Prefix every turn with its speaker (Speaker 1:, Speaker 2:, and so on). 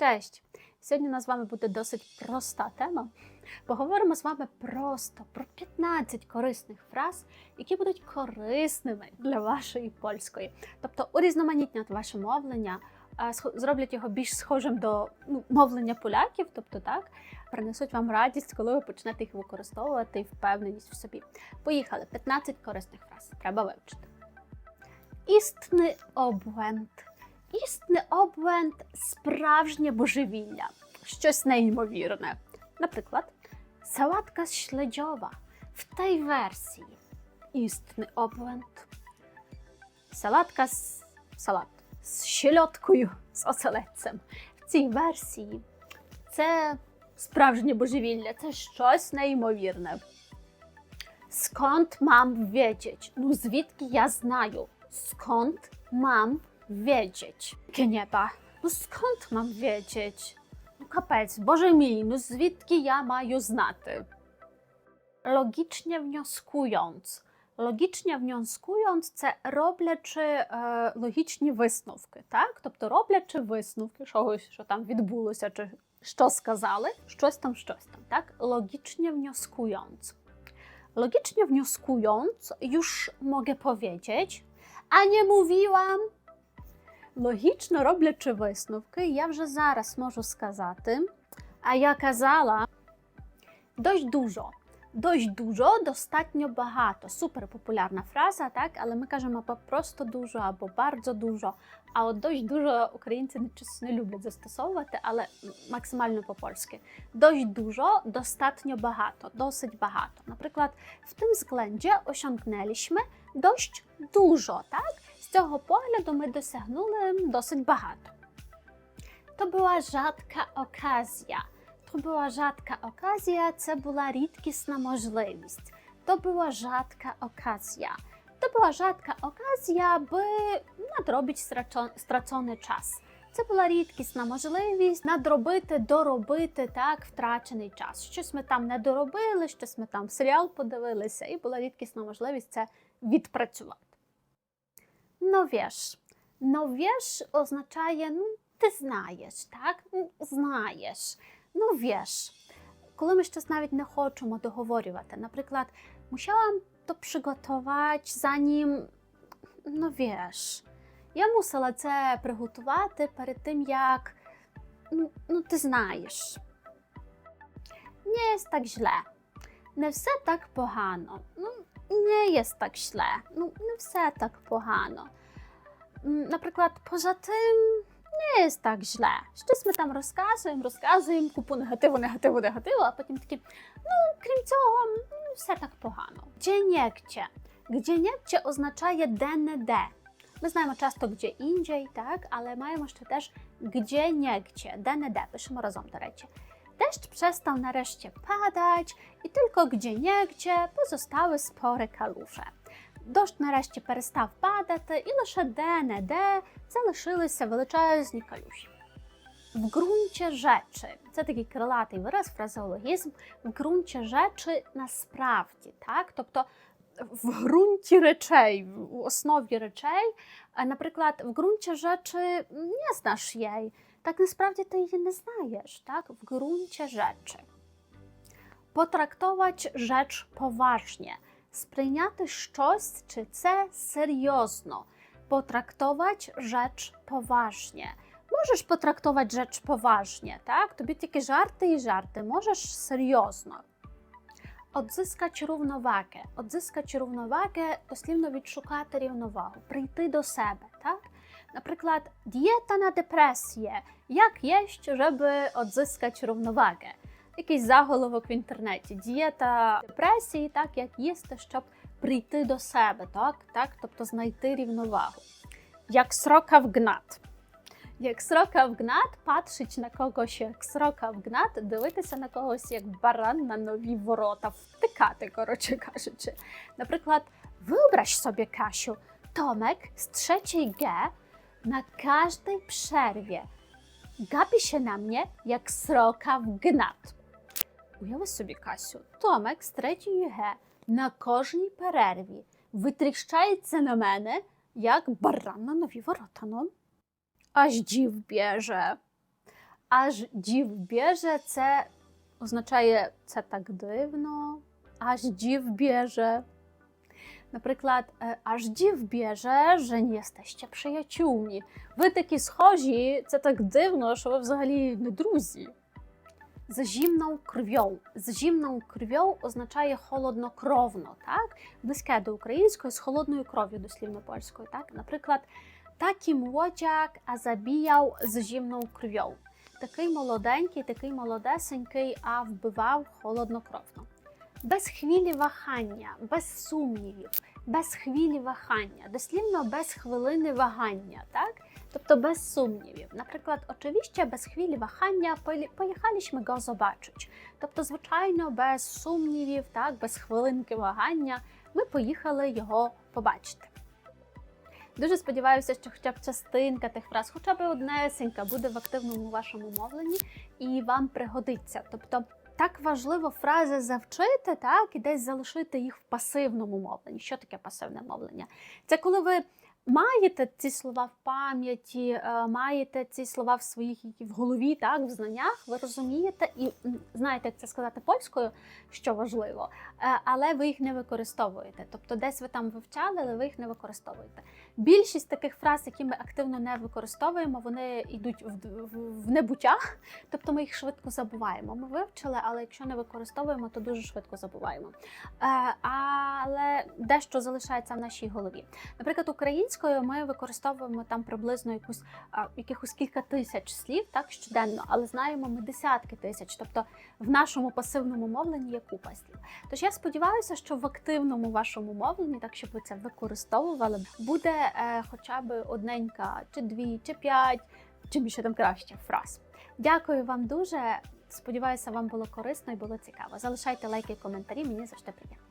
Speaker 1: Cześć! Сьогодні у нас з вами буде досить проста тема. Поговоримо з вами просто про 15 корисних фраз, які будуть корисними для вашої польської. Тобто урізноманітнять ваше мовлення, зроблять його більш схожим до ну, мовлення поляків, тобто так, принесуть вам радість, коли ви почнете їх використовувати і впевненість в собі. Поїхали! 15 корисних фраз. Треба вивчити. Істинний обвент. Істинний обвент справжнє божевілля, щось неймовірне. Наприклад, сałatка śledziowa w tej wersji. Istny obłęd. Салатка з салат з щельоткою, з оселедцем. В цій версії це справжнє божевілля, це щось неймовірне. Skąd mam wiedzieć? Ну звідки я знаю? Skąd mam wiedzieć? Gnieba. Ну skąd mam wiedzieć? Ну капець, боже мій, ну звідки я маю знати? Logicznie wnioskując. Logicznie wnioskując, це роблячи е, логічні висновки, так? Тобто роблячи висновки чогось, що там відбулося, чи що сказали, щось там, щось там, tak? Logicznie wnioskując. Logicznie wnioskując, już mogę powiedzieć, а не mówiłam. Логічно роблячи висновки, я вже зараз можу сказати, а я казала dość dużo. Dość dużo, достатньо багато. Супер популярна фраза, так? Але ми кажемо або просто дуже, або bardzo dużo. А от dość dużo українці не, чесно не люблять застосовувати, але максимально по-польськи. Dość dużo, достатньо багато, досить багато. Наприклад, в тим względzie osiągnęliśmy dość dużo, так? Цього погляду ми досягнули досить багато. To była rzadka okazja. To była rzadka okazja, це була рідкісна можливість. To była rzadka okazja. To była rzadka okazja, би надробити страчо- страцоний час. Це була рідкісна можливість надробити, доробити так втрачений час. Щось ми там не доробили, щось ми там серіал подивилися, і була рідкісна можливість це відпрацювати. No wiesz. No wiesz означає, ну, ти знаєш, так? Знаєш. Ну wiesz. Коли ми щось навіть не хочемо договорювати. Наприклад, musiałam to przygotować, zanim, no wiesz. Я мусила це приготувати перед тим, як, ну, ну ти знаєш. Nie jest tak źle. Не все так погано. Ну, nie jest tak źle. Ну, не все так погано. М, Наприклад, поза тим не jest так źle. Щось ми там розказуємо, розказуємо купу негативу, негативу, негативу, а потім такі, ну, крім цього, м, все так погано. Gdzie nie gdzie. Gdzie nie gdzie означає де-не-де. Ми знаємо часто gdzie індзей, так, але маємо ще теж gdzie nie gdzie, де-не-де. Пишемо разом, до речі. Deszcz przestał nareszcie padać i tylko gdzie niegdzie pozostały spore kaluże. Дощ нарешті перестав падати, і лише де-не-де залишилися величезні калюжі. В ґрунті rzeczy – це такий крилатий вираз, фразеологізм. В ґрунті rzeczy насправді, так? Тобто в ґрунті речей, в основі речей. А, Наприклад, в ґрунті rzeczy не знаєш її, Так насправді ти її не знаєш, так? В ґрунті rzeczy. Потрактувати rzecz poważnie – сприйняти щось чи це серйозно, потрактувати rzecz poważnie. Можеш потрактувати rzecz poważnie, так? Тобі тільки жарти і жарти, можеш серйозно. Odzyskać równowagę. Odzyskać równowagę дослівно відшукати рівновагу, прийти до себе, так? Наприклад, дієта на депресіє. Як єсть, щоб odzyskać równowagę? якийсь заголовок в інтернеті. Дієта депресії, так як їсти, щоб прийти до себе, так, так, тобто знайти рівновагу. Як срока в гнат. Як срока в гнат, patrzeć на когось як срока в гнат, дивитися на когось як баран на нові ворота, втикати, коротше кажучи. Наприклад, wyobraź sobie, Kasiu, Tomek z trzeciej G na każdej przerwie gapi się na mnie jak sroka w gnat. Уяви собі, Касю, Томек з третьої Г на кожній перерві витріщається на мене, як баран на нові ворота. Ну. Аж дів б'єже. аж дів біже це означає це так дивно, аж дів біже. Наприклад, е, аж дів біже, że nie jesteście przyjaciółmi. Ви такі схожі, це так дивно, що ви взагалі не друзі. З кров'ю. З кров'ю означає холоднокровно, так? Близьке до української з холодною кров'ю, дослівно польською. Так? Наприклад, такий млодяк, а забіяв з зімною кров'ю. Такий молоденький, такий молодесенький, а вбивав холоднокровно. Без хвилі вагання, без сумнівів, без хвилі вагання, дослівно без хвилини вагання, так? Тобто без сумнівів. Наприклад, очевидно, без хвилі вагання полі- поїхаліśmy go zobaczyć. Тобто, звичайно, без сумнівів, так, без хвилинки вагання ми поїхали його побачити. Дуже сподіваюся, що хоча б частинка тих фраз, хоча б однесенька, буде в активному вашому мовленні і вам пригодиться. Тобто так важливо фрази завчити, так, і десь залишити їх в пасивному мовленні. Що таке пасивне мовлення? Це коли ви маєте ці слова в пам'яті, е, маєте ці слова в своїх в голові, так, в знаннях, ви розумієте і знаєте, як це сказати польською, що важливо, е, але ви їх не використовуєте. Тобто, десь ви там вивчали, але ви їх не використовуєте. Більшість таких фраз, які ми активно не використовуємо, вони йдуть в, в, в небуття, тобто ми їх швидко забуваємо. Ми вивчили, але якщо не використовуємо, то дуже швидко забуваємо. Е, але дещо залишається в нашій голові. Наприклад, українською ми використовуємо там приблизно якусь якихось кілька тисяч слів, так щоденно, але знаємо ми десятки тисяч. Тобто в нашому пасивному мовленні є купа слів. Тож я сподіваюся, що в активному вашому мовленні, так щоб ви це використовували, буде е, хоча б одненька, чи дві, чи п'ять, чим більше там краще фраз. Дякую вам дуже. Сподіваюся, вам було корисно і було цікаво. Залишайте лайки і коментарі, мені завжди приємно.